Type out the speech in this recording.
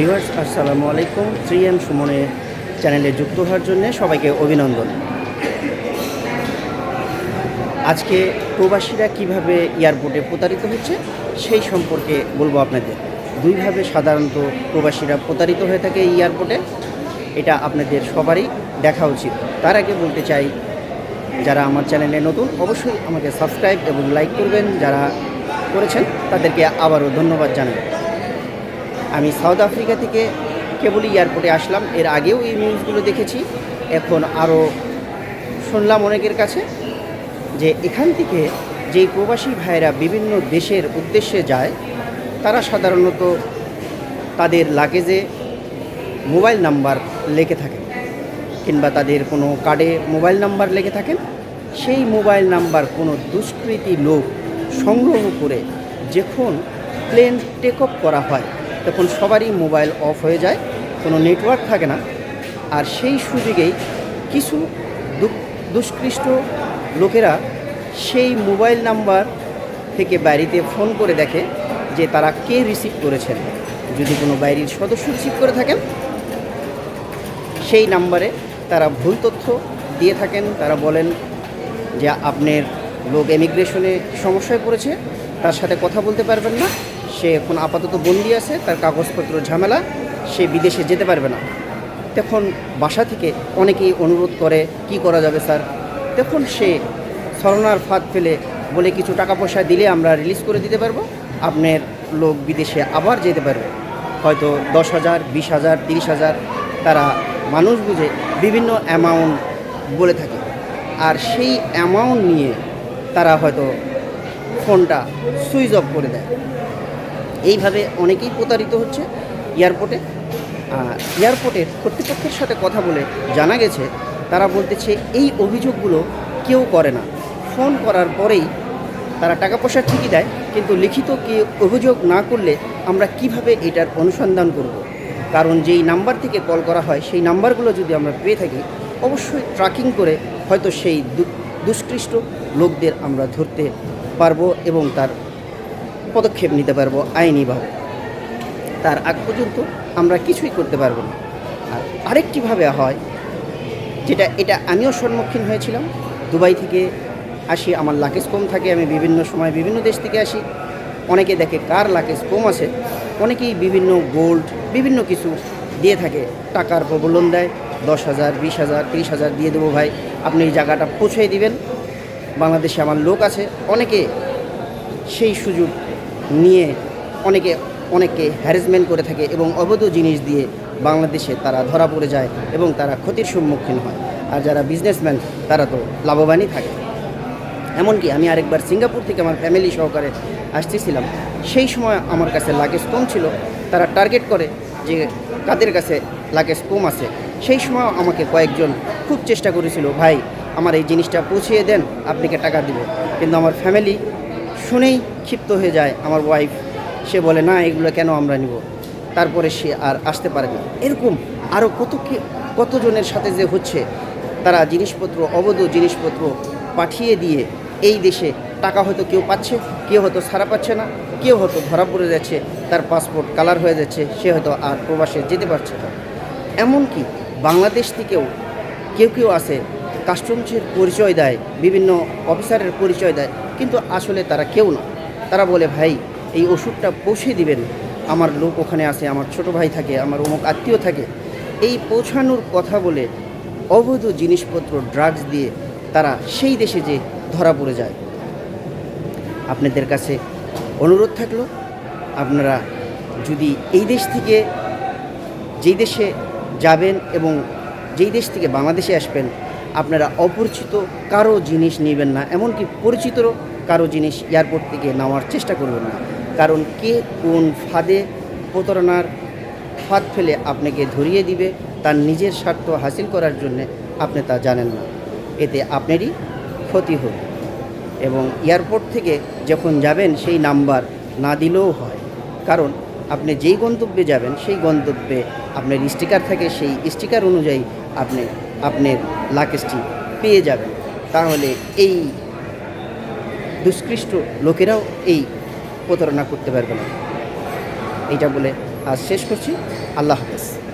Viewers, আসসালামু আলাইকুম। Three M সুমনের চ্যানেলে যুক্ত হওয়ার জন্য সবাইকে অভিনন্দন। আজকে প্রবাসীরা কীভাবে এয়ারপোর্টে প্রতারিত হচ্ছে, সেই সম্পর্কে বলব আপনাদের। দুইভাবে সাধারণত প্রবাসীরা প্রতারিত হয়ে থাকে এয়ারপোর্টে, এটা আপনাদের সবারই দেখা উচিত। তার আগে বলতে চাই, যারা আমার চ্যানেলে নতুন, অবশ্যই আমাকে সাবস্ক্রাইব এবং লাইক করবেন। যারা করেছেন, তাদেরকে আবারও ধন্যবাদ জানাই। আমি সাউথ আফ্রিকা থেকে কেবলই এয়ারপোর্টে আসলাম। এর আগেও এই নিউজগুলো দেখেছি। এখন আরও শুনলাম অনেকের কাছে যে এখান থেকে যেই প্রবাসী ভাইয়েরা বিভিন্ন দেশের উদ্দেশ্যে যায়, তারা সাধারণত তাদের লাগেজে মোবাইল নাম্বার লেখে থাকেন কিংবা তাদের কোনো কার্ডে মোবাইল নাম্বার লেখে থাকেন। সেই মোবাইল নাম্বার কোনো দুষ্কৃতী লোক সংগ্রহ করে যখন প্লেন টেক অফ করা হয় তখন সবারই মোবাইল অফ হয়ে যায়, কোনো নেটওয়ার্ক থাকে না। আর সেই সুযোগেই কিছু দুষ্কৃষ্ট লোকেরা সেই মোবাইল নাম্বার থেকে বাড়িতে ফোন করে দেখে যে তারা কে রিসিভ করেছেন। যদি কোনো বাইরের সদস্য রিসিভ করে থাকেন, সেই নাম্বারে তারা ভুল তথ্য দিয়ে থাকেন। তারা বলেন যে আপনার লোক এমিগ্রেশনে সমস্যায় পড়েছে, তার সাথে কথা বলতে পারবেন না। সে এখন আপাতত বন্দি আছে, তার কাগজপত্র ঝামেলা, সে বিদেশে যেতে পারবে না। তখন বাসা থেকে অনেকেই অনুরোধ করে, কি করা যাবে স্যার? তখন সে সরনার ফাঁদ ফেলে বলে, কিছু টাকা পয়সা দিলে আমরা রিলিজ করে দিতে পারব, আপনার লোক বিদেশে আবার যেতে পারবে। হয়তো দশ হাজার, বিশ হাজার, তিরিশ হাজার, তারা মানুষ বুঝে বিভিন্ন অ্যামাউন্ট বলে থাকে। আর সেই অ্যামাউন্ট নিয়ে তারা হয়তো ফোনটা সুইচ অফ করে দেয়। এইভাবে অনেকেই প্রতারিত হচ্ছে এয়ারপোর্টে এয়ারপোর্টের কর্তৃপক্ষের সাথে কথা বলে জানা গেছে, তারা বলতেছে এই অভিযোগগুলো কেউ করে না ফোন করার পরেই তারা টাকা পয়সা ঠিকই দেয়, কিন্তু লিখিত কি অভিযোগ না করলে আমরা কীভাবে এটার অনুসন্ধান করব। কারণ যেই নাম্বার থেকে কল করা হয়, সেই নাম্বারগুলো যদি আমরা পেয়ে থাকি, অবশ্যই ট্র্যাকিং করে হয়তো সেই দুষ্কৃষ্ট লোকদের আমরা ধরতে পারব এবং তার পদক্ষেপ নিতে পারব আইনিভাবে তার আগ পর্যন্ত আমরা কিছুই করতে পারব না। আর আরেকটিভাবে হয়, যেটা, এটা আমিও সম্মুখীন হয়েছিলাম। দুবাই থেকে আসি, আমার লাকেজ কম থাকে, আমি বিভিন্ন সময় বিভিন্ন দেশ থেকে আসি। অনেকে দেখে কার লাকেজ কম আছে। অনেকেই বিভিন্ন গোল্ড বিভিন্ন কিছু দিয়ে থাকে। টাকার প্রবলন দেয়, দশ হাজার, বিশ হাজার, তিরিশ হাজার দিয়ে দেবো ভাই। আপনি এই জায়গাটা পৌঁছে দিবেন। বাংলাদেশে আমার লোক আছে। অনেকে সেই সুযোগ নিয়ে অনেকে, অনেককে হ্যারাসমেন্ট করে থাকে এবং অবৈধ জিনিস দিয়ে বাংলাদেশে তারা ধরা পড়ে যায় এবং তারা ক্ষতির সম্মুখীন হয়। আর যারা বিজনেসম্যান তারা তো লাভবানই থাকে। এমনকি আমি আরেকবার সিঙ্গাপুর থেকে আমার ফ্যামিলি সহকারে আসতেছিলাম। সেই সময় আমার কাছে লাগেজ কম ছিল। তারা টার্গেট করে যে কাদের কাছে লাগেজ কম আছে। সেই সময় আমাকে কয়েকজন খুব চেষ্টা করেছিল, ভাই, আমার এই জিনিসটা পৌঁছিয়ে দেন, আপনাকে টাকা দিব। কিন্তু আমার ফ্যামিলি শুনেই ক্ষিপ্ত হয়ে যায় আমার ওয়াইফ সে বলে, না, এগুলো কেন আমরা নিব? তারপরে সে আর আসতে পারে না। এরকম আরও কত কি, কতজনের সাথে যে হচ্ছে, তারা জিনিসপত্র, অবৈধ জিনিসপত্র পাঠিয়ে দিয়ে এই দেশে টাকা হয়তো কেউ পাচ্ছে, কেউ হয়তো ছাড়া পাচ্ছে না, কেউ হয়তো ধরা পড়ে যাচ্ছে, তার পাসপোর্ট কালার হয়ে যাচ্ছে, সে হয়তো আর প্রবাসে যেতে পারছে না। এমনকি বাংলাদেশ থেকেও কেউ কেউ আছে কাস্টমসের পরিচয় দেয়, বিভিন্ন অফিসারের পরিচয় দেয়, কিন্তু আসলে তারা কেউ না। তারা বলে, ভাই, এই ওষুধটা পৌঁছে দিবেন। আমার লোক ওখানে আছে, আমার ছোট ভাই থাকে, আমার অমুক আত্মীয় থাকে। এই পৌঁছানোর কথা বলে অবৈধ জিনিসপত্র ড্রাগস দিয়ে তারা সেই দেশে যে ধরা পড়ে যায়। আপনাদের কাছে অনুরোধ থাকল, আপনারা যদি এই দেশ থেকে, যেই দেশে যাবেন এবং যেই দেশ থেকে বাংলাদেশে আসবেন আপনারা অপরিচিত, কারও জিনিস নেবেন না, এমনকি পরিচিত কারও জিনিস এয়ারপোর্ট থেকে নেওয়ার চেষ্টা করবেন না। কারণ কে কোন ফাঁদে প্রতারণার ফাঁদ ফেলে আপনাকে ধরিয়ে দিবে, তার নিজের স্বার্থ হাসিল করার জন্যে আপনি তা জানেন না। এতে আপনারই ক্ষতি হবে। এবং এয়ারপোর্ট থেকে যখন যাবেন, সেই নাম্বার না দিলেও হয়। কারণ আপনি যেই গন্তব্যে যাবেন, সেই গন্তব্যে আপনার স্টিকার থাকে, সেই স্টিকার অনুযায়ী আপনি, আপনার লাকেজটি পেয়ে যাবেন। তাহলে এই দুষ্কৃষ্ট লোকেরাও এই প্রতারণা করতে পারবে না। এইটা বলে আজ শেষ করছি। আল্লাহ হাফেজ।